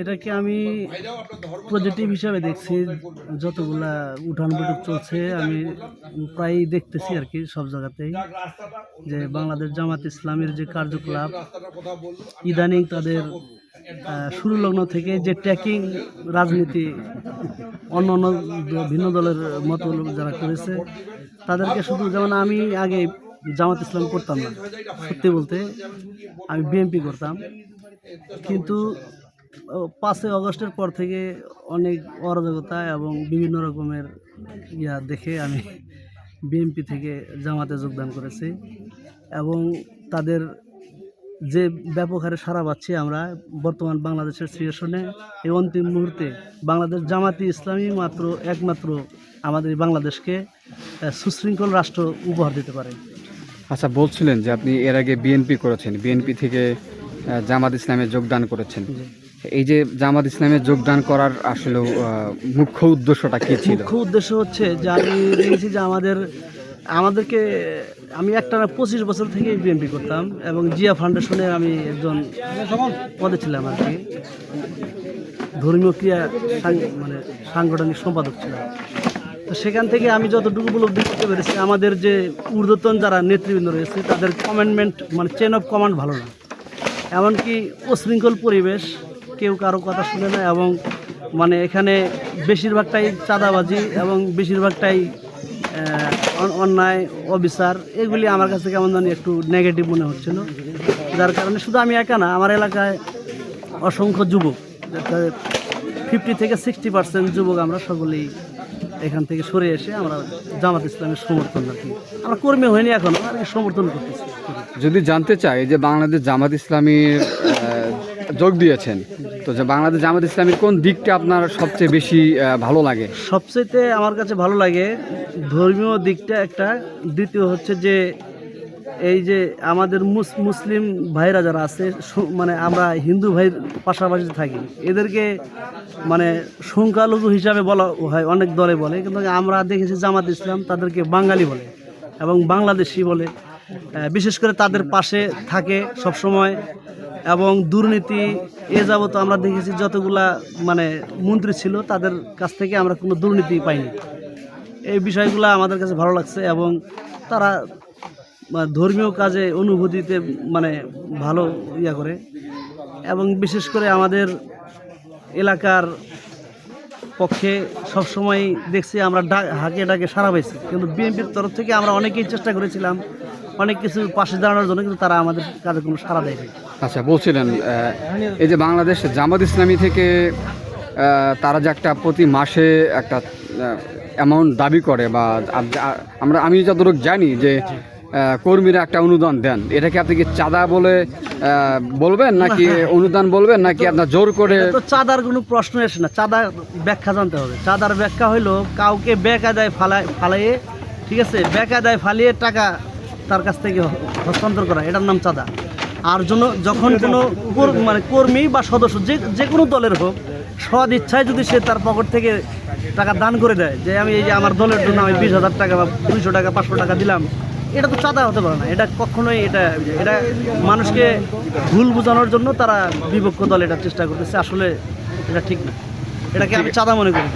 এটাকে আমি পজিটিভ হিসাবে দেখছি, যতগুলা উঠান বৈঠক চলছে, আমি প্রায়ই দেখতেছি আর কি সব জায়গাতেই, যে বাংলাদেশ জামাত ইসলামের যে কার্যকলাপ, ইদানিং তাদের শুরু লগ্ন থেকে যে ট্যাকিং রাজনীতি, অন্য অন্য ভিন্ন দলের মতো যারা করেছে, তাদেরকে শুধু যেমন আমি আগে জামাত ইসলাম করতাম না, সত্যি বলতে আমি বিএনপি করতাম, কিন্তু পাঁচই অগস্টের পর থেকে অনেক অরাজকতা এবং বিভিন্ন রকমের ইয়া দেখে আমি বিএনপি থেকে জামাতে যোগদান করেছি এবং তাদের যে ব্যাপক হারে সারা পাচ্ছি আমরা বর্তমান বাংলাদেশের সিচুয়েশনে এই অন্তিম মুহূর্তে বাংলাদেশ জামাতি ইসলামী মাত্র একমাত্র আমাদের বাংলাদেশকে সুশৃঙ্খল রাষ্ট্র উপহার দিতে পারে আচ্ছা বলছিলেন যে আপনি এর আগে বিএনপি করেছেন বিএনপি থেকে জামাত ইসলামে যোগদান করেছেন। এই যে জামাত ইসলামে যোগদান করার আসলে মুখ্য উদ্দেশ্যটা কি ছিল? মুখ্য উদ্দেশ্য হচ্ছে যে আমি দেখেছি যে আমাদের, আমাদেরকে, আমি একটা পঁচিশ বছর থেকে বিএনপি করতাম এবং জিয়া ফাউন্ডেশনে আমি একজন পদে ছিলাম আর কি। ধর্মীয় ক্রিয়া মানে সাংগঠনিক সম্পাদক ছিলাম। তো সেখান থেকে আমি যতটুকু উপলব্ধি করতে পেরেছি, আমাদের যে ঊর্ধ্বতন যারা নেতৃবৃন্দ রয়েছে, তাদের কমান্ডমেন্ট মানে চেন অফ কমান্ড ভালো না। এমনকি অশৃঙ্খল পরিবেশ কেউ কারও কথা শুনে না এবং মানে এখানে বেশিরভাগটাই চাঁদাবাজি এবং বেশিরভাগটাই অন্যায়, অবিচার, এগুলি আমার কাছে কেমন জানি একটু নেগেটিভ মনে হচ্ছিল। যার কারণে শুধু আমি একা না, আমার এলাকায় অসংখ্য যুবক ফিফটি থেকে সিক্সটি পার্সেন্ট যুবক আমরা সকলেই এখান থেকে সরে এসে আমরা জামাত ইসলামের সমর্থন রাখি আমরা কর্মী হয়নি এখনও আর সমর্থন করতেছি। যদি জানতে চাই যে বাংলাদেশ জামাত ইসলামীর যোগ দিয়েছেন। তো যে বাংলাদেশ জামাত ইসলামীর কোন দিকটা আপনার সবচেয়ে বেশি ভালো লাগে? সবচেয়ে আমার কাছে ভালো লাগে ধর্মীয় দিকটা একটা। দ্বিতীয় হচ্ছে যে এই যে আমাদের মুস- মুসলিম ভাইরা যারা আছে মানে আমরা হিন্দু ভাইয়ের পাশাপাশি থাকি, এদেরকে মানে সংখ্যালঘু হিসাবে বলা হয়, অনেক দলে বলে। কিন্তু আমরা দেখেছি জামাত ইসলাম তাদেরকে বাঙালি বলে এবং বাংলাদেশি বলে। বিশেষ করে তাদের পাশে থাকে সব সময় এবং দুর্নীতি, এ যাবত আমরা দেখেছি যতগুলা মানে মন্ত্রী ছিল, তাদের কাছ থেকে আমরা কোনো দুর্নীতি পাইনি। এই বিষয়গুলো আমাদের কাছে ভালো লাগছে এবং তারা ধর্মীয় কাজে অনুভূতিতে মানে ভালো ইয়া করে। এবং বিশেষ করে আমাদের এলাকার পক্ষে সবসময় দেখছি আমরা ডাক হাঁকে ডাকে সারা পাইছি। কিন্তু বিএনপির তরফ থেকে আমরা অনেকেই চেষ্টা করেছিলাম অনেক কিছু পাশে দাঁড়ানোর জন্য কিন্তু তারা আমাদের কাজে কোনো সাড়া দেয়নি। আচ্ছা বলছিলেন এই যে বাংলাদেশ জামাত ইসলামী থেকে তারা যে একটা প্রতি মাসে একটা অ্যামাউন্ট দাবি করে বা আমরা আমি যতটুকু জানি যে কর্মীরা একটা অনুদান দেন। এটাকে আপনি কি চাঁদা বলে বলবেন নাকি অনুদান বলবেন নাকি আপনার জোর করে? তো চাঁদার কোনো প্রশ্ন আসে না। চাঁদার ব্যাখ্যা জানতে হবে। চাঁদার ব্যাখ্যা হইল কাউকে বেকায়দায় ফালাই ফালাইয়ে ঠিক আছে? বেকায়দায় ফালিয়ে টাকা তার কাছ থেকে হস্তান্তর করা এটার নাম চাঁদা। আর জন্য যখন কোনো মানে কর্মী বা সদস্য যে যে কোনো দলের হোক সদ ইচ্ছায় যদি সে তার পকেট থেকে টাকা দান করে দেয় যে আমি এই যে আমার দলের জন্য আমি বিশ হাজার টাকা বা দুইশো টাকা পাঁচশো টাকা দিলাম এটা তো চাঁদা হতে পারে না। এটা কখনোই এটা এটা মানুষকে ভুল বোঝানোর জন্য তারা বিপক্ষ দল এটা চেষ্টা করতেছে। আসলে এটা ঠিক না। এটাকে আমি চাঁদা মনে করি।